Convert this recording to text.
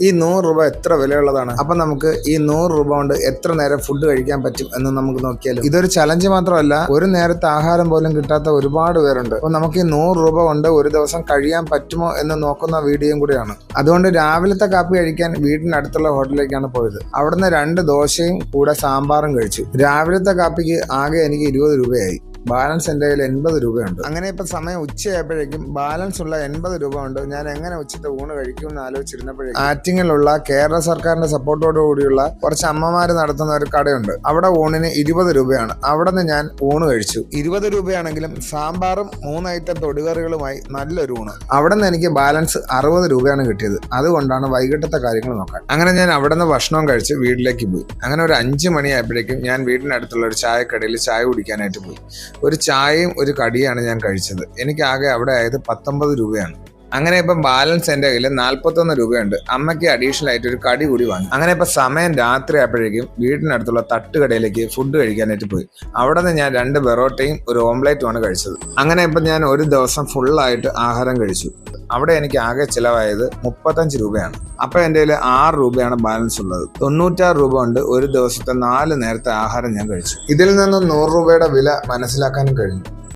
ഈ നൂറ് രൂപ എത്ര വിലയുള്ളതാണ്? അപ്പൊ നമുക്ക് ഈ നൂറ് രൂപ കൊണ്ട് എത്ര നേരം ഫുഡ് കഴിക്കാൻ പറ്റും എന്ന് നമുക്ക് നോക്കിയാലും. ഇതൊരു ചലഞ്ച് മാത്രമല്ല ഒരു നേരത്തെ ആഹാരം പോലും കിട്ടാത്ത ഒരുപാട് പേരുണ്ട്. അപ്പൊ നമുക്ക് ഈ നൂറ് രൂപ കൊണ്ട് ഒരു ദിവസം കഴിയാൻ പറ്റുമോ എന്ന് നോക്കുന്ന വീഡിയോയും കൂടിയാണ്. അതുകൊണ്ട് രാവിലത്തെ കാപ്പി കഴിക്കാൻ വീടിനടുത്തുള്ള ഹോട്ടലിലേക്കാണ് പോയത്. അവിടുന്ന് രണ്ട് ദോശയും കൂടെ സാമ്പാറും കഴിച്ചു. രാവിലത്തെ കാപ്പിക്ക് ആകെ എനിക്ക് ഇരുപത് രൂപയായി. ബാലൻസ് എന്റെ കയ്യിൽ എൺപത് രൂപയുണ്ട്. അങ്ങനെ ഇപ്പം സമയം ഉച്ചയായപ്പോഴേക്കും ബാലൻസ് ഉള്ള എൺപത് രൂപ ഉണ്ട് ഞാൻ എങ്ങനെ ഉച്ചത്തെ ഊണ് കഴിക്കും എന്ന് ആലോചിച്ചിരുന്നപ്പോഴേക്കും ആറ്റിങ്ങിലുള്ള കേരള സർക്കാരിന്റെ സപ്പോർട്ടോടു കൂടിയുള്ള കുറച്ച് അമ്മമാർ നടത്തുന്ന ഒരു കടയുണ്ട്. അവിടെ ഊണിന് ഇരുപത് രൂപയാണ്. അവിടെ നിന്ന് ഞാൻ ഊണ് കഴിച്ചു. ഇരുപത് രൂപയാണെങ്കിലും സാമ്പാറും മൂന്ന് ഐറ്റം തൊടുകറികളുമായി നല്ലൊരു ഊണ്. അവിടെ നിന്ന് എനിക്ക് ബാലൻസ് അറുപത് രൂപയാണ് കിട്ടിയത്. അതുകൊണ്ടാണ് വൈകിട്ടത്തെ കാര്യങ്ങൾ നോക്കാൻ. അങ്ങനെ ഞാൻ അവിടെ നിന്ന് ഭക്ഷണം കഴിച്ച് വീട്ടിലേക്ക് പോയി. അങ്ങനെ ഒരു അഞ്ച് മണിയായപ്പോഴേക്കും ഞാൻ വീടിനടുത്തുള്ള ഒരു ചായക്കടയിൽ ചായ കുടിക്കാനായിട്ട് പോയി. ഒരു ചായയും ഒരു കടിയാണ് ഞാൻ കഴിച്ചത്. എനിക്ക് ആകെ അവിടെ ആയത് പത്തൊമ്പത് രൂപയാണ്. അങ്ങനെ ഇപ്പം ബാലൻസ് എന്റെ കയ്യിൽ നാൽപ്പത്തൊന്ന് രൂപയുണ്ട്. അമ്മയ്ക്ക് അഡീഷണൽ ആയിട്ട് ഒരു കടി കൂടി വാങ്ങി. അങ്ങനെ ഇപ്പം സമയം രാത്രി ആയപ്പോഴേക്കും വീടിനടുത്തുള്ള തട്ടുകടയിലേക്ക് ഫുഡ് കഴിക്കാനായിട്ട് പോയി. അവിടെ നിന്ന് ഞാൻ രണ്ട് ബെറോട്ടയും ഒരു ഓംലേറ്റുമാണ് കഴിച്ചത്. അങ്ങനെ ഇപ്പം ഞാൻ ഒരു ദിവസം ഫുള്ളായിട്ട് ആഹാരം കഴിച്ചു. അവിടെ എനിക്ക് ആകെ ചിലവായത് മുപ്പത്തഞ്ച് രൂപയാണ്. അപ്പോൾ എന്റെ കയ്യിൽ ആറ് രൂപയാണ് ബാലൻസ് ഉള്ളത്. തൊണ്ണൂറ്റാറ് രൂപ കൊണ്ട് ഒരു ദിവസത്തെ നാല് നേരത്തെ ആഹാരം ഞാൻ കഴിച്ചു. ഇതിൽ നിന്നും നൂറ് രൂപയുടെ വില മനസ്സിലാക്കാനും കഴിഞ്ഞു.